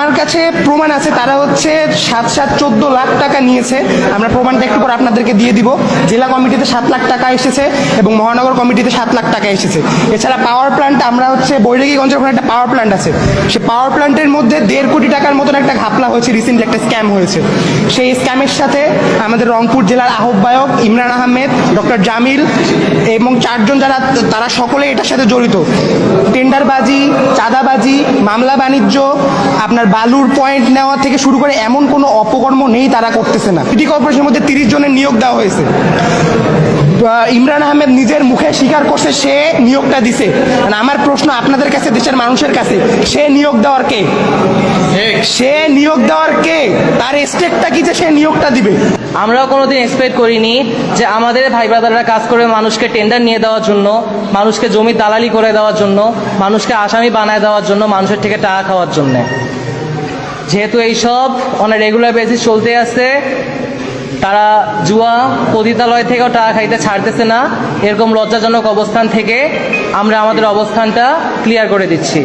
আমার কাছে প্রমাণ আছে, তারা হচ্ছে সাত সাত চোদ্দ লাখ টাকা নিয়েছে। আমরা প্রমাণটা একটু পর আপনাদেরকে দিয়ে দিব। জেলা কমিটিতে সাত লাখ টাকা এসেছে এবং মহানগর কমিটিতে সাত লাখ টাকা এসেছে। এছাড়া পাওয়ার প্ল্যান্ট আমরা হচ্ছে বৈরাগীগঞ্জের ওখানে একটা পাওয়ার প্ল্যান্ট আছে। সে পাওয়ার প্ল্যান্টের মধ্যে দেড় কোটি টাকার মতন একটা ঘাপলা হয়েছে রিসেন্টলি একটা স্ক্যাম হয়েছে। সেই স্ক্যামের সাথে আমাদের রংপুর জেলার আহ্বায়ক ইমরান আহমেদ, ডক্টর জামিল এবং চারজন যারা, তারা সকলে এটার সাথে জড়িত। টেন্ডারবাজি চাঁদাবাজি, মামলা বাণিজ্য, আপনার বালুর পয়েন্ট নেওয়া থেকে শুরু করে এমন কোনো অপকর্ম নেই তারা করতেছে না। সিটি কর্পোরেশনের মধ্যে তিরিশ জনের নিয়োগ দেওয়া হয়েছে। ইমরান আহমেদ নিজের মুখে স্বীকার করছে সে নিয়োগটা দিছে। মানে আমার প্রশ্ন আপনাদের কাছে দেশের মানুষের কাছে সে নিয়োগ দেওয়ার কে? সে নিয়োগ দেওয়ার কে? তার স্টেটটা কি যে সে নিয়োগটা দিবে? আমরাও কোনোদিন এক্সপেক্ট করিনি যে আমাদের ভাই ব্রাদাররা কাজ করে মানুষকে টেন্ডার নিয়ে দেওয়ার জন্য মানুষকে জমি দালালি করে দেওয়ার জন্য মানুষকে আসামি বানায় দেওয়ার জন্য মানুষের থেকে টাকা খাওয়ার জন্য। যেহেতু এইসব অনেক রেগুলার বেসিস চলতে আছে, তারা জুয়া পতিতালয় থেকেও টাকা খাইতে ছাড়তেছে না। এরকম লজ্জাজনক অবস্থান থেকে আমরা আমাদের অবস্থানটা ক্লিয়ার করে দিচ্ছি।